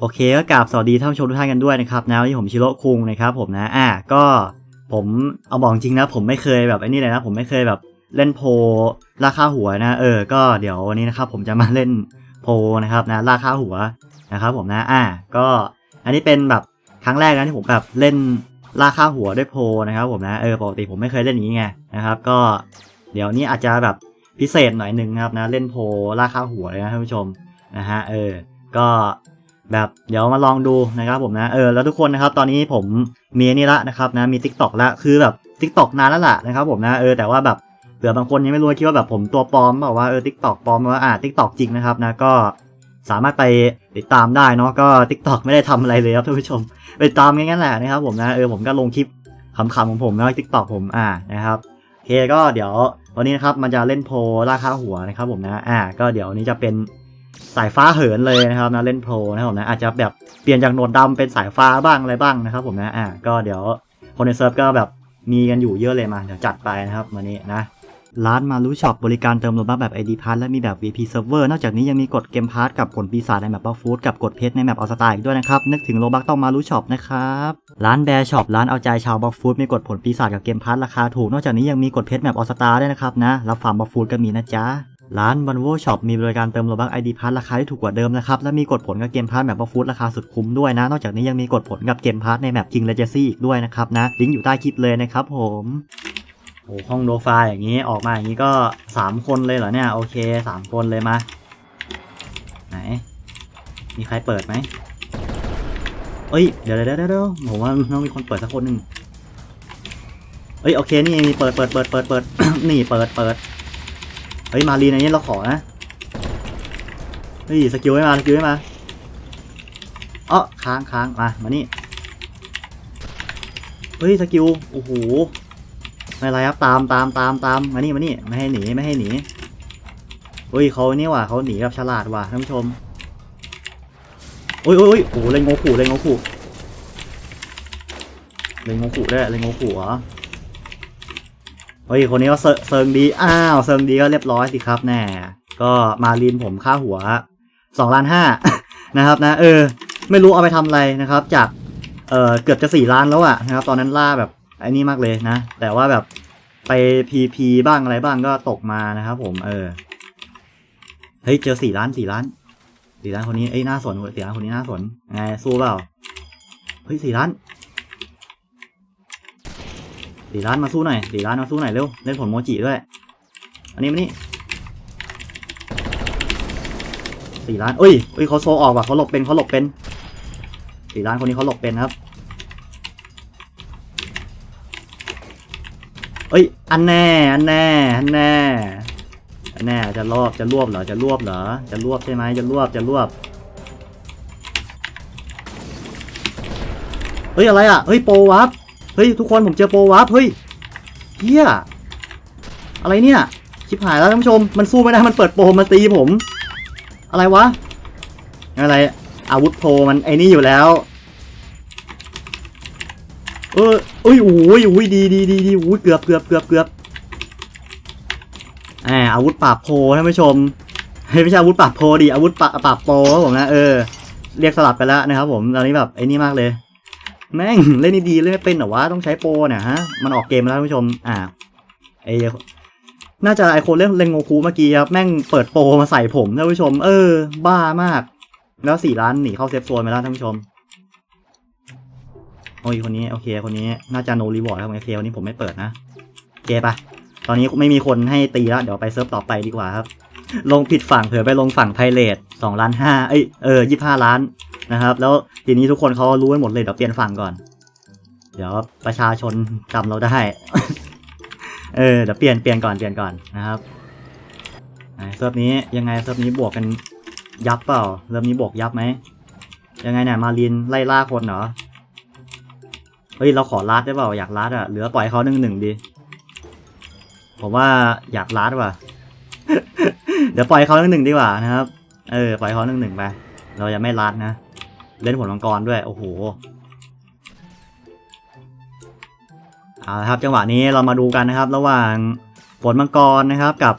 โอเคก็กราบสวัสดีท่านผู้ชมทุกท่านกันด้วยนะครับนะวันนี้ผมชิโร่คุงนะครับผมนะอะก็ผมเอาบอกจริงนะ ผมไม่เคยแบบไอ้นี่เลยนะผมไม่เคยแบบเล่นโพลราคาหัวนะ เออ ก็เดี๋ยววันนี้นะครับ ผมจะมาเล่นโพลนะครับนะราคาหัวนะครับผมนะอะก็อันนี้เป็นแบบครั้งแรกนะที่ผมแบบเล่นราคาหัวด้วยโพลนะครับผมนะเออปกติผมไม่เคยเล่นอย่างนี้ไงนะครับ ก็เดี๋ยวนี้อาจจะแบบพิเศษหน่อยนึงนะครับนะเล่นโพลราคาหัวเลยนะท่านผู้ชมนะฮะเออ ก็ แบบเดี๋ยวมาลองดูนะครับผมนะเออแล้วทุกคนนะครับตอนนี้ผมมีนี่ละนะครับนะมี t ิ k t o k ละคือแบบ t ิ k t o k นานแล้วล่ะนะครับผมนะเออแต่ว่าแบบเผื่อบางคนยังไม่รู้คิดว่าแบบผมตัวปลอมบอกว่าเออ t ิ k t o k ปลอมว่าอ่า t ิ k t o k จริงนะครับนะก็สามารถไปติดตามได้เนาะก็ t ิ k t o k ไม่ได้ทำอะไรเลยครับท่านผู้ชมไปตามงั้นแหละนะครับผมนะเออผมก็ลงคลิปขำๆของผมนะ t ิ k t o k ผมอ่านะครับโอเคก็เดี๋ยววันนี้นะครับมันจะเล่นโพลราคาหัวนะครับผมนะอ่าก็เดี๋ยวนี้จะเป็น สายฟ้าเหินเลยนะครับนะเล่นโปรนะครับผมนะอาจจะแบบเปลี่ยนจากโหนดดำเป็นสายฟ้าบ้างอะไรบ้างนะครับ ผมนะอ่าก็เดี๋ยวคนในเซิร์ฟก็แบบมีกันอยู่เยอะเลยมาเดี๋ยวจัดไปนะครับวันนี้นะร้านมารู้ช็อปบริการเติมโลบัคแบบ ID p a s s และมีแบบ VP Server นอกจากนี้ยังมีกดเกมพาร์ทกับผลปีศาจในแมปบัฟฟูดกับกดเพชรในแมปออสตาอีกด้วยนะครับ นึกถึงโลบัคต้องมารู้ช็อปนะครับ ร้านแบร์ช็อปร้านเอาใจชาวบัฟฟูดมีกดผลปีศาจกับเกมพาร์ทราคาถูก นอกจากนี้ยังมีกดเพชรแมปออสตาด้วยนะครับนะ รับฟาร์มบัฟฟูดก็มีนะจ๊ะ ร้านบันโวช็อปมีบริการเติมโลบัคไอดีพาร์ราคาที่ถูกกว่าเดิมนะครับ และมีกดผลกับเกมพาร์ทแมปบัฟฟูดราคาสุดคุ้มด้วยนะ นอกจากนี้ยังมีกดผลกับเกมพาร์ทในแมป King Legacy อีกด้วยนะครับนะ ลิงก์อยู่ใต้คลิปเลยนะครับผมโอ้ห้องโดฟาอย่างนี้ออกมาอย่างนี้ก็ 3 คนเลยเหรอเนี่ย โอเค 3 คนเลยมา ไหน มีใครเปิดไหมเอ้ย เดี๋ยวเดี๋ยวเดี๋ยวเดี๋ยวผมว่าต้องมีคนเปิดสักคนหนึ่งเอ้ยโอเคนี่มีเปิดเปิดเปิดเปิดเปิดนี่เปิดเปิด เฮ้ยมารีนอันนี้เราขอนะเฮ้ยสกิลไม่มาสกิลไม่มาเอ๋อค้างค้างมามานี่เฮ้ยสกิลโอ้โหไม่ไรครับตามตามตามตามมานี่มานี่ไม่ให้หนีไม่ให้หนีเฮ้ยเขาเนี่ว่ะเขาหนีแบบฉลาดว่ะท่านผู้ชมโอ้ยโอ้ยโอ้ยโอ้โหเล่นโงขู่เล่นโงขู่เล่นโงขู่ได้เล่นโงขู่เหรอ เฮ้ย คนนี้ก็เซิงดี อ้าว เซิงดีก็เรียบร้อยสิครับแน่ ก็มาลีนผมค่าหัวสองล้านห้านะครับนะ เออ ไม่รู้เอาไปทำอะไรนะครับ จาก เอ่อเกือบจะสี่ล้านแล้วอะนะครับ ตอนนั้นล่าแบบไอ้นี่มากเลยนะ แต่ว่าแบบไปพีพีบ้างอะไรบ้างก็ตกมานะครับผม เออ เฮ้ย เจอสี่ล้านสี่ล้านสี่ล้านคนนี้ เอ้ย น่าสนสี่ล้านคนนี้น่าสนไงสู้เปล่า เฮ้ยสี่ล้าน สี่ล้านมาสู้หน่อยสี่ล้านมาสู้หน่อยเร็วเล่นผลโมจิด้วย อันนี้มานี่สี่ล้านเอ้ยเอ้ยเขาโซออกว่ะเขาหลบเป็นเขาหลบเป็นสี่ล้านคนนี้เขาหลบเป็นครับเอ้ยอันแน่อันแน่อันแน่อันแน่จะรอบจะรวบเหรอจะรวบเหรอจะรวบใช่ไหมจะรวบจะรวบเฮ้ยอะไรอะเฮ้ยโปวับ เฮ้ยทุกคนผมเจอโปรวับเฮ้ยเฮียอะไรเนี่ยชิบหายแล้วท่านผู้ชมมันสู้ไม่ได้มันเปิดโปรมาตีผม อะไรวะอะไรอาวุธโปรมันไอ้นี่อยู่แล้ว เออเอ้ยโอ้ยโอ้ยดีดีดีดีโอ้ยเกือบเกือบเกือบเกือบแหมอาวุธปราบโพท่านผู้ชมเฮ้ยไม่ใช่อาวุธปราบโพดิอาวุธปราปราบโปรผมนะเออเรียกสลับไปแล้วนะครับผมตอนนี้แบบไอ้นี่มากเลย แม่งเล่นดีๆเล่นไม่เป็นเหรอวะต้องใช้โปรเนี่ยฮะมันออกเกมแล้วท่านผู้ชม อ่าไอน่าจะไอคนเล่นเลนโงคูเมื่อกี้ครับแม่งเปิดโปรมาใส่ผมท่านผู้ชม เออ บ้ามาก แล้วสี่ล้านหนีเข้าเซฟโซนไปแล้วท่านผู้ชมโอ้ยคนนี้โอเคคนนี้น่าจะโนรีวอร์ดครับโอเควันนี้ผมไม่เปิดนะโอเคปะตอนนี้ไม่มีคนให้ตีแล้วเดี๋ยวไปเซิร์ฟต่อไปดีกว่าครับ ลงผิดฝั่งเผื่อไปลงฝั่งไพเรตสองล้านห้าเอ้ยเออยี่ห้าล้าน นะครับ แล้วทีนี้ทุกคนเขารู้กันหมดเลยเดี๋ยวเปลี่ยนฝั่งก่อน เดี๋ยวประชาชนจำเราได้ เออเดี๋ยวเปลี่ยนเปลี่ยนก่อนเปลี่ยนก่อนนะครับเซิร์ฟนี้ยังไงเซิร์ฟนี้บวกกันยับเปล่าเริ่มนี้บวกยับไหมยังไงเนี่ยมารินไล่ล่าคนเหรอเฮ้ยเราขอลัดได้เปล่าอยากลัดอะเหลือปล่อยเขาหนึ่งหนึ่งดีผมว่าอยากลัดว่ะ เดี๋ยวปล่อยเขาหนึ่งหนึ่งดีกว่านะครับ เออปล่อยเขาหนึ่งหนึ่งไป เราจะไม่ลัดนะ เล่นผลมังกรด้วย โอ้โหเอาละครับจังหวะนี้เรามาดูกันนะครับ ระหว่างผลมังกรนะครับกับ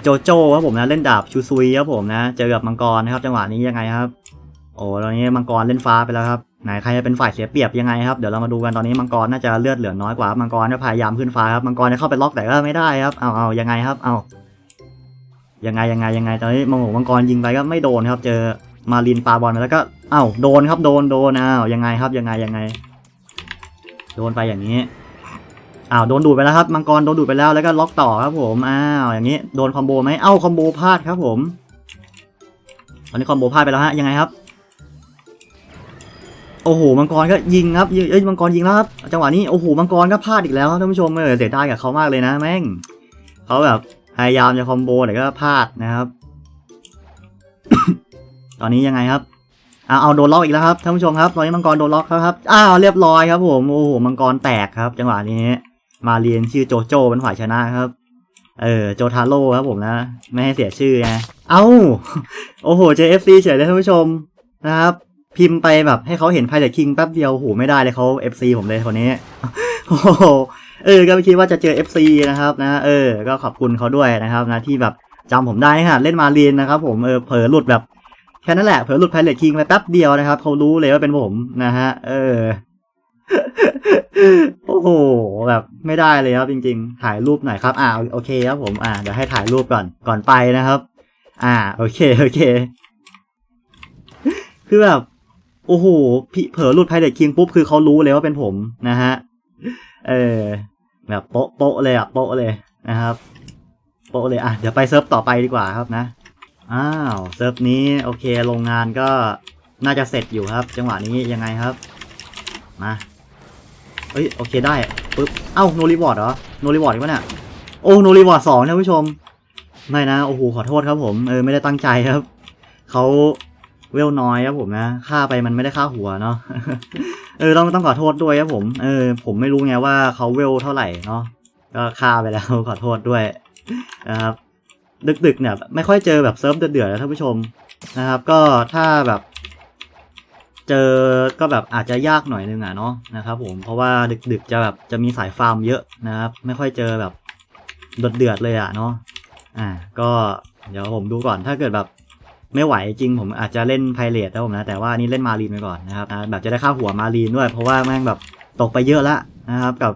โจโจ้ครับผมนะเล่นดาบชูซุยครับผมนะเจอกับมังกรนะครับ จังหวะนี้ยังไงครับ โอ้ตอนนี้มังกรเล่นฟ้าไปแล้วครับไหนใครจะเป็นฝ่ายเสียเปรียบยังไงครับเดี๋ยวเรามาดูกันตอนนี้มังกรน่าจะเลือดเหลือน้อยกว่ามังกรจะพยายามขึ้นฟ้าครับมังกรจะเข้าไปล็อกแต่ก็ไม่ได้ครับเอาเอายังไงครับเอายังไงยังไงยังไงตอนนี้มังกรมังกรยิงไปก็ไม่โดนครับ เจอ มาลินปาบอลมาแล้วก็เอ้าโดนครับโดนโดนอ้าวยังไงครับยังไงยังไง โดนไปอย่างนี้อ้าวโดนดูดไปแล้วครับมังกรโดนดูดไปแล้วแล้วก็ล็อกต่อครับผมอ้าวอย่างนี้โดนคอมโบไหมเอ้าคอมโบพลาดครับผมตอนนี้คอมโบพลาดไปแล้วฮะยังไงครับ โอ้โหมังกรก็ยิงครับยิงเอ้ยมังกรยิงแล้วครับจังหวะนี้โอ้โหมังกรก็พลาดอีกแล้วครับท่านผู้ชมเออเสียดายกับเขามากเลยนะแม่งเขาแบบพยายามจะคอมโบแต่ก็พลาดนะครับ ตอนนี้ยังไงครับเอาเอาโดนล็อกอีกแล้วครับท่านผู้ชมครับตอนนี้มังกรโดนล็อกแล้วครับอ้าวเรียบร้อยครับผมโอ้โหมังกรแตกครับ จังหวะนี้มาเรียนชื่อโจโจ้เป็นฝ่ายชนะครับ เออโจทาโร่ครับผมนะไม่ให้เสียชื่อไงเอ้าโอ้โหเจเอฟซีเฉยเลยท่านผู้ชมนะครับ พิมพ์ไปแบบให้เขาเห็นไพ่เ t คิงแป๊บเดียวโหไม่ได้เลยเขา FC ผมเลยคนนี้โอ้โหเออก็ไม่คิดว่าจะเจอ FC นะครับนะเออ ก็ขอบคุณเขาด้วยนะครับนะที่แบบจำผมได้ฮะเล่นมาเรียนนะครับ ผมเออเผลอหลุดแบบ แค่นั้นแหละเผลอหลุดไพเ t คิงไปแป๊บเดียวนะครับเขารู้เลยว่าเป็นผมนะฮะ เออ โอ้โห แบบไม่ได้เลยครับจริง ๆ ถ่ายรูปหน่อยครับ อ่าโอเคครับผมอ่าเดี๋ยวให้ถ่ายรูปก่อนก่อนไปนะครับ อ่า โอเคโอเค คือแบบโอ้โหพี่เผลอหลุดไพเ t คิงปุ๊บคือเขารู้เลยว่าเป็นผมนะฮะ เออ แบบโป๊ะโป๊ะเลยอะโป๊ะเลยนะครับ โป๊ะเลยอะเดี๋ยวไปเซิร์ฟต่อไปดีกว่าครับนะ อ้าวเซิร์ฟนี้โอเคโรงงานก็น่าจะเสร็จอยู่ครับ จังหวะนี้ยังไงครับ มาเอ้ยโอเคได้ปึ๊บเอ้าโนรีวอร์ดเหรอโนรีวอร์ดอีกวะเนี่ยโอ้โนรีวอร์ดสองท่านผู้ชม ไม่นะ โอ้โหขอโทษครับผมเออไม่ได้ตั้งใจครับเขาเวลน้อยครับผมนะค่าไปมันไม่ได้ค่าหัวเนาะเออต้องต้องขอโทษด้วยครับผมเออผมไม่รู้ไงว่าเขาเวลเท่าไหร่เนาะก็ค่าไปแล้วขอโทษด้วยนะครับ ดึกๆเนี่ยไม่ค่อยเจอแบบเซิร์ฟเดือดๆแล้วท่านผู้ชมนะครับ ก็ถ้าแบบ เจอก็แบบอาจจะยากหน่อยนึงอะเนาะนะครับ ผมเพราะว่าดึกๆจะแบบจะมีสายฟาร์มเยอะนะครับ ไม่ค่อยเจอแบบเดือดๆเลยอะเนาะอ่า ก็เดี๋ยวผมดูก่อนถ้าเกิดแบบไม่ไหวจริงผมอาจจะเล่นไพเรตนะผมนะแต่ว่านี่เล่นมารีนไปก่อนนะครับแบบจะได้ค่าหัวมารีนด้วย เพราะว่าแม่งแบบตกไปเยอะละนะครับ กับ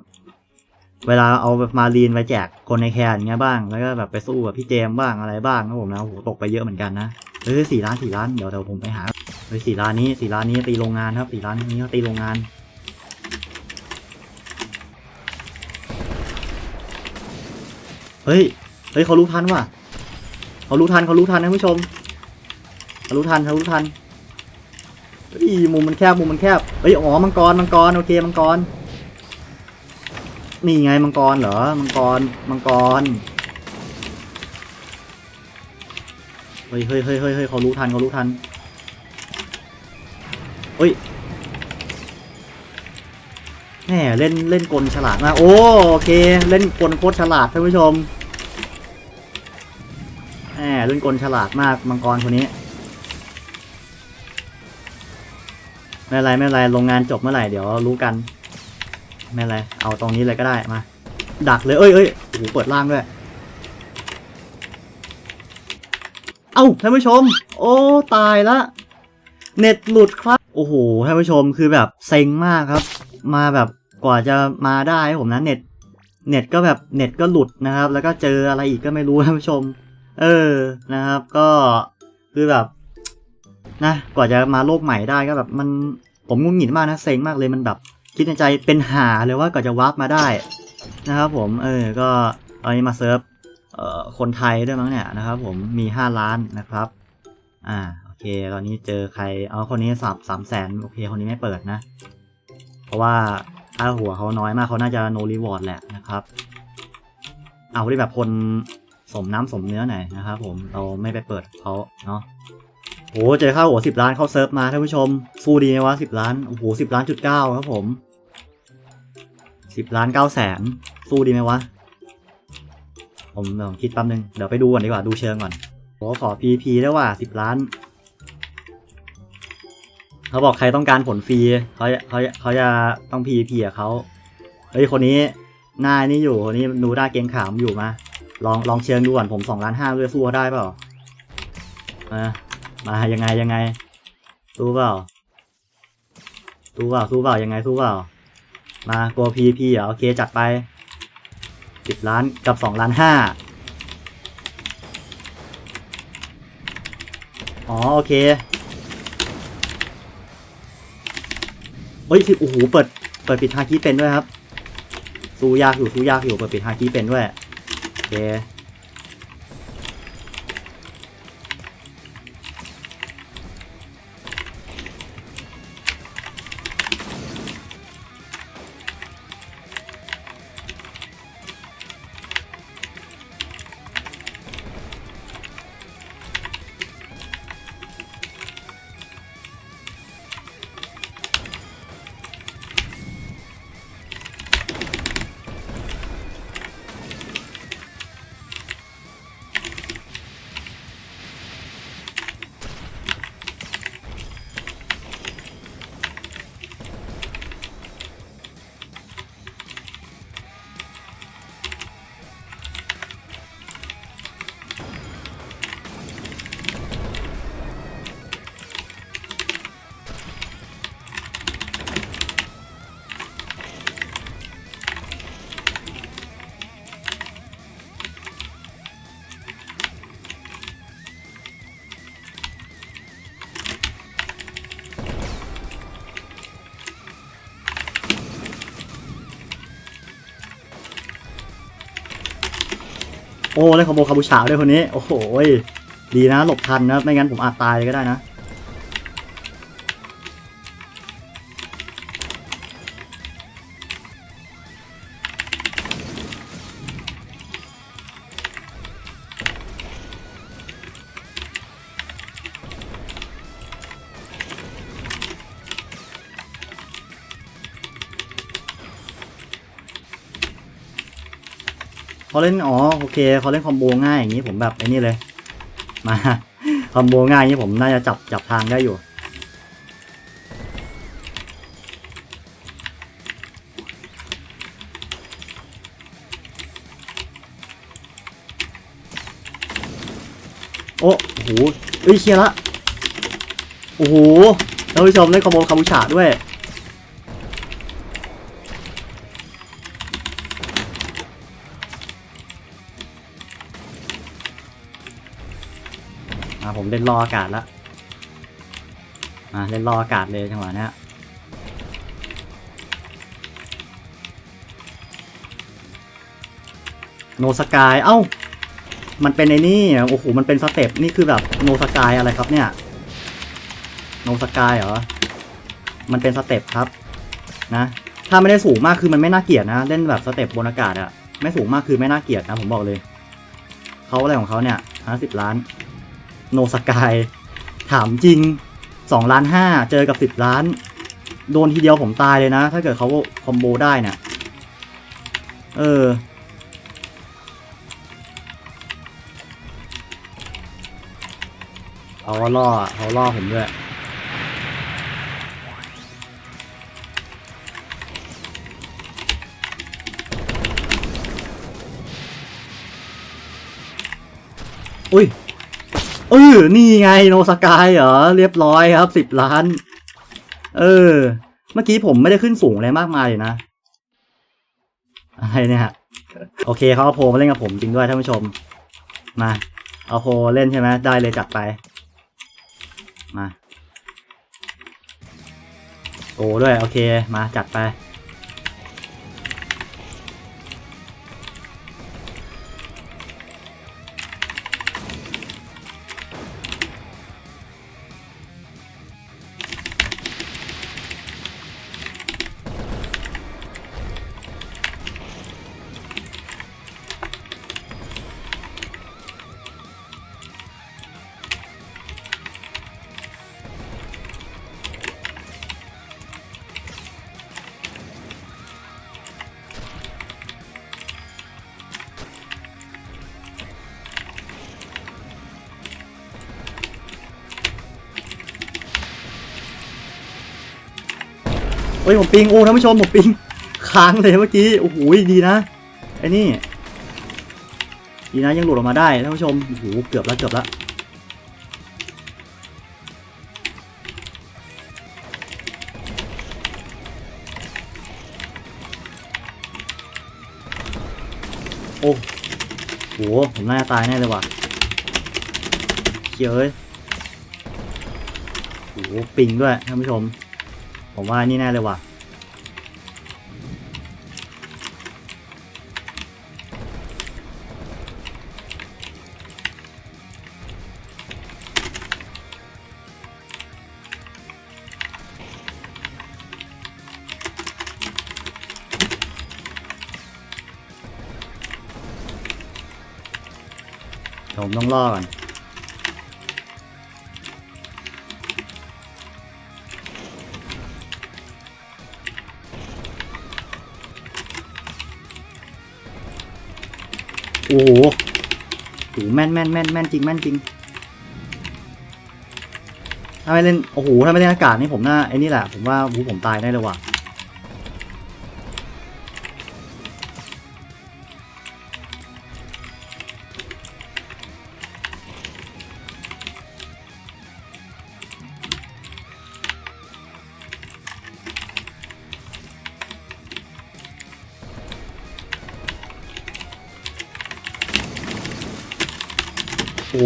เวลาเอามารีนไปแจกคนในแคนอย่างเงี้ยบ้าง แล้วก็แบบไปสู้กับพี่เจมบ้างอะไรบ้างนะผมนะโอ้โหตกไปเยอะเหมือนกันนะเฮ้ยสี่ล้านสี่ล้านเดี๋ยวเดี๋ยวผมไปหาเฮ้ยสี่ล้านนี้สี่ล้านนี้ตีโรงงานครับสี่ล้านนี้เขาตีโรงงานเฮ้ยเฮ้ยเขารู้ทันว่ะเขารู้ทันเขารู้ทันนะผู้ชมทะลุทันทะลุทันเฮ้ยมุมมันแคบมุมมันแคบเฮ้ยอ๋อมังกรมังกรโอเคมังกร นี่ไงมังกรเหรอ มังกร มังกรเฮ้ยเฮ้ยเฮ้ยเฮ้ยเฮ้ยเขารู้ทันเขารู้ทันเฮ้ยแหมเล่นเล่นกลฉลาดมาก โอ้โอเค เล่นกลโคตรฉลาดท่านผู้ชมแหมเล่นกลฉลาดมากมังกรคนนี้ ไม่ไรไม่เป็นไรโรงงานจบเมื่อไหร่เดี๋ยวรู้กัน ไม่เป็นไร เอาตรงนี้เลยก็ได้มา ดักเลย เอ้ยเอ้ยโอ้โหเปิดล่างด้วย เอ้าท่านผู้ชม โอ้ ตายละ เน็ตหลุดครับ โอ้โห ท่านผู้ชมคือแบบเซ็งมากครับ มาแบบกว่าจะมาได้ผมนะเน็ต เน็ตก็แบบเน็ตก็หลุดนะครับ แล้วก็เจออะไรอีกก็ไม่รู้ท่านผู้ชม เออ นะครับ ก็คือแบบนะ กว่าจะมาโลกใหม่ได้ก็แบบมันผมงุนหงิดมากนะ เซ็งมากเลยมันแบบ คิดในใจเป็นหาเลยว่าก่อนจะวาร์ปมาได้นะครับผม เออ ก็ตอนนี้มาเซิร์ฟคนไทยด้วยมั้งเนี่ยนะครับผม มีห้าล้านนะครับ อ่า โอเค ตอนนี้เจอใคร เอาคนนี้สามสามแสนโอเค คนนี้ไม่เปิดนะ เพราะว่าค่าหัวเขาน้อยมากเขาน่าจะโนรีวอร์ดแหละนะครับ เอาที่แบบคนสมน้ำสมเนื้อหน่อยนะครับผม เราไม่ไปเปิดเขาเนาะ โอ้เจอค่าหัวสิบล้านเข้าเซิร์ฟมาท่านผู้ชม ฟูดีไหมวะสิบล้านโอ้โหสิบล้านจุดเก้าครับผมสิบล้านเก้าแสนฟูดีไหมวะ ผมเดี๋ยวคิดแป๊บนึง เดี๋ยวไปดูก่อนดีกว่าดูเชิงก่อนโอ้ขอ PP ได้ว่าสิบล้าน เขาบอกใครต้องการผลฟรีเขาเขาเขาจะต้อง PP กับเขาเฮ้ยคนนี้หน้านี่อยู่คนนี้ดูหน้าเกงขามอยู่มา ลองลองเชิงดูก่อนผมสองล้านห้าเลยสู้เขาได้เปล่ามา มายังไงยังไงสู้เปล่าสู้เปล่าสู้เปล่ายังไงสู้เปล่า มาโกพีพีอะโอเคจัดไปสิบล้านกับสองล้านห้าอ๋อโอเคเฮ้ยสิโอ้โหเปิดเปิดปิดฮาคิเป็นด้วยครับสู้ยากอยู่สู้ยากอยู่เปิดปิดฮาคิเป็นด้วยโอเค โอ้เล่นคอมโบคาบูชาด้วยคนนี้ โอ้โหดีนะ หลบทันนะ ไม่งั้นผมอาจตายเลยก็ได้นะ เขาเล่นอ๋อโอเคเขาเล่นคอมโบง่ายอย่างนี้ผมแบบไอ้นี่เลยมาคอมโบง่ายอย่างนี้ผมน่าจะจับจับทางได้อยู่โอ้โหเอ้ยเคลียร์ละโอ้โหท่านผู้ชมเล่นคอมโบคาบูชาด้วย ผมเล่นรออากาศละอ่าเล่นรออากาศเลยจังหวะเนี้ยโนสกาย เอ้า มันเป็นไอ้นี่ โอ้โห มันเป็นสเต็ป นี่คือแบบโนสกายอะไรครับเนี่ย โนสกายเหรอ มันเป็นสเต็ปครับ นะ ถ้าไม่ได้สูงมากคือมันไม่น่าเกลียดนะ เล่นแบบสเต็ปบนอากาศอะไม่สูงมากคือไม่น่าเกลียดนะผมบอกเลย เขาอะไรของเขาเนี่ยห้าสิบล้าน โนสกาย ถามจริงสองล้านห้าเจอกับสิบล้าน โดนทีเดียวผมตายเลยนะ ถ้าเกิดเขาคอมโบได้เนี่ยเออเขาล่อเขาล่อผมด้วยอุ้ย เออนี่ไงโนสกายเหรอ เรียบร้อยครับสิบล้าน เออ เมื่อกี้ผมไม่ได้ขึ้นสูงอะไรมากมายเลยนะอะไรเนี่ยฮะโอเคเขาเอาโพลมาเล่นกับผมจริงด้วยท่านผู้ชม มา เอาโพลเล่นใช่ไหมได้เลยจัดไป มาโอ้ด้วย โอเค มาจัดไป เฮ้ยผมปิงโอ้ท่านผู้ชมผมปิงค้างเลยเมื่อกี้โอ้โหดีนะไอ้นี่ดีนะยังหลุดออกมาได้ท่านผู้ชมโอ้โหเกือบแล้วเกือบแล้วโอ้โหผมน่าจะตายแน่เลยว่ะเขียวเลยโอ้หปิงด้วยท่านผู้ชม ผมว่านี่แน่เลยว่ะ ผมต้องล่อก่อน ม่นแม่นแม่นแม่นจริงแม่นจริงถ้าไม่เล่นโอ้โหถ้าไม่เล่นอากาศนี่ผมน่าไอ้นี่แหละผมว่าหูผมตายได้เลยว่ะ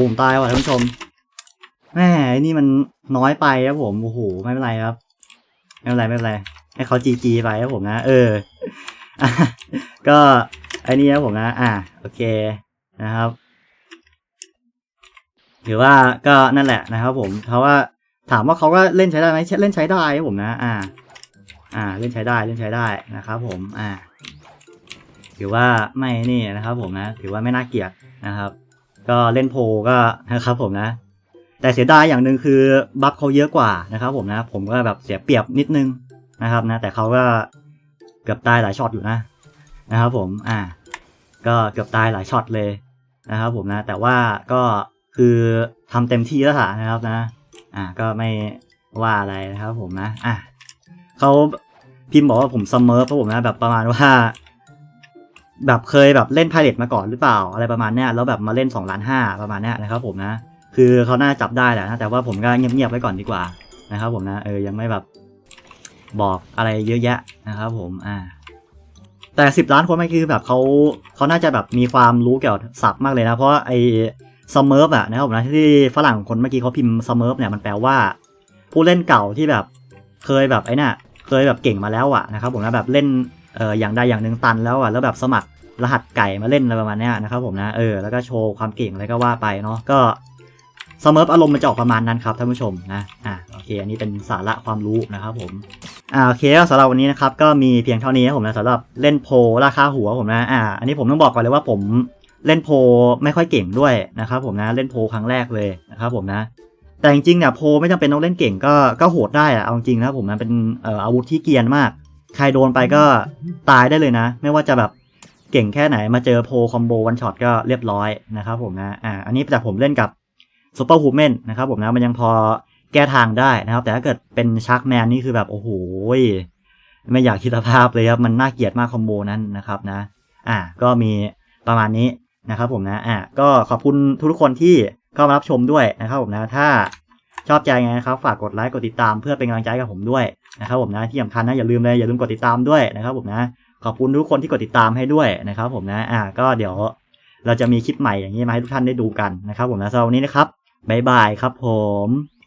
ผมตายว่ะท่านผู้ชมแมไอ้นี่มันน้อยไปครับผมโอ้โหไม่เป็นไรครับ ไม่เป็นไรไม่เป็นไรให้เขาจีจีไปครับผมนะ เออก็ไอ้นี่ครับผมนะ อะโอเคนะครับถือว่าก็นั่นแหละนะครับ ผมเขาว่าถามว่าเขาก็เล่นใช้ได้ไหมเล่นใช้ได้ครับผมนะ อ่า อ่า เล่นใช้ได้เล่นใช้ได้นะครับ ผม อ่าถือว่าไม่นี่นะครับ ผมนะถือว่าไม่น่าเกลียดนะครับ ก็เล่นโพลก็นะครับผมนะ แต่เสียดายอย่างหนึ่งคือบัฟเขาเยอะกว่านะครับผมนะ ผมก็แบบเสียเปรียบนิดนึงนะครับนะ แต่เขาก็เกือบตายหลายช็อตอยู่นะนะครับผมอ่าก็เกือบตายหลายช็อตเลยนะครับผมนะ แต่ว่าก็คือทำเต็มที่แล้วค่ะนะครับนะ อ่าก็ไม่ว่าอะไรนะครับผมนะอะเขาพิมพ์บอกว่าผมซัมเมอร์เพราะผมนะแบบประมาณว่า แบบเคยแบบเล่นพายเลตมาก่อนหรือเปล่าอะไรประมาณเนี้ยแล้วแบบมาเล่น2ล้านห้าประมาณเนี้ยนะครับผมนะ คือเขาน่าจับได้แหละนะแต่ว่าผมก็เงียบๆไว้ก่อนดีกว่านะครับผมนะเออยังไม่แบบบอกอะไรเยอะแยะนะครับผมอ่าแต่สิบล้านคนไม่คือแบบเขาเขาน่าจะแบบมีความรู้เกี่ยวกับศัพท์มากเลยนะ เพราะไอ้สมิร์ฟอะนะครับผมนะที่ฝรั่งคนเมื่อกี้เขาพิมพ์สมิร์ฟเนี่ยมันแปลว่า ผู้เล่นเก่าที่แบบเคยแบบไอ้น่ะเคยแบบเก่งมาแล้วอะนะครับผมนะแบบเล่น เอออย่างใดอย่างหนึ่งตันแล้วอะแล้วแบบสมัครรหัสไก่มาเล่นอะไรประมาณเนี้ยนะครับผมนะเออแล้วก็โชว์ความเก่งอะไรก็ว่าไปเนาะก็สมิร์ฟอารมณ์มันจะออกประมาณนั้นครับท่านผู้ชมนะอะโอเคอันนี้เป็นสาระความรู้นะครับผมอ่าโอเคสำหรับวันนี้นะครับก็มีเพียงเท่านี้ครับผมนะสำหรับเล่นโพลราคาหัวผมนะอ่าอันนี้ผมต้องบอกก่อนเลยว่าผมเล่นโพลไม่ค่อยเก่งด้วยนะครับผมนะเล่นโพลครั้งแรกเลยนะครับผมนะแต่จริงๆเนี่ยโพลไม่จำเป็นต้องเล่นเก่งก็ก็โหดได้อะเอาจริงนะครับผมนะเป็นอาวุธที่เกียนมาก ใครโดนไปก็ตายได้เลยนะ ไม่ว่าจะแบบเก่งแค่ไหนมาเจอโพคอมโบวันช็อตก็เรียบร้อยนะครับผมนะอ่าอันนี้แต่ผมเล่นกับซูเปอร์ฮูแมนนะครับผมนะมันยังพอแก้ทางได้นะครับ แต่ถ้าเกิดเป็นชาร์กแมนนี่คือแบบโอ้โหไม่อยากคิดภาพเลยครับ มันน่าเกลียดมากคอมโบนั้นนะครับนะ อ่า ก็มีประมาณนี้นะครับผมนะ อ่า ก็ขอบคุณทุกคนที่เข้ามารับชมด้วยนะครับผมนะ ถ้าชอบใจไงนะครับ ฝากกดไลค์ กดติดตามเพื่อเป็นกำลังใจกับผมด้วย นะครับผมนะที่สำคัญนะอย่าลืมเลยอย่าลืมกดติดตามด้วยนะครับผมนะขอบคุณทุกคนที่กดติดตามให้ด้วยนะครับผมนะอ่าก็เดี๋ยวเราจะมีคลิปใหม่อย่างนี้มาให้ทุกท่านได้ดูกันนะครับผมนะสำหรับวันนี้นะครับบ๊ายบายครับผม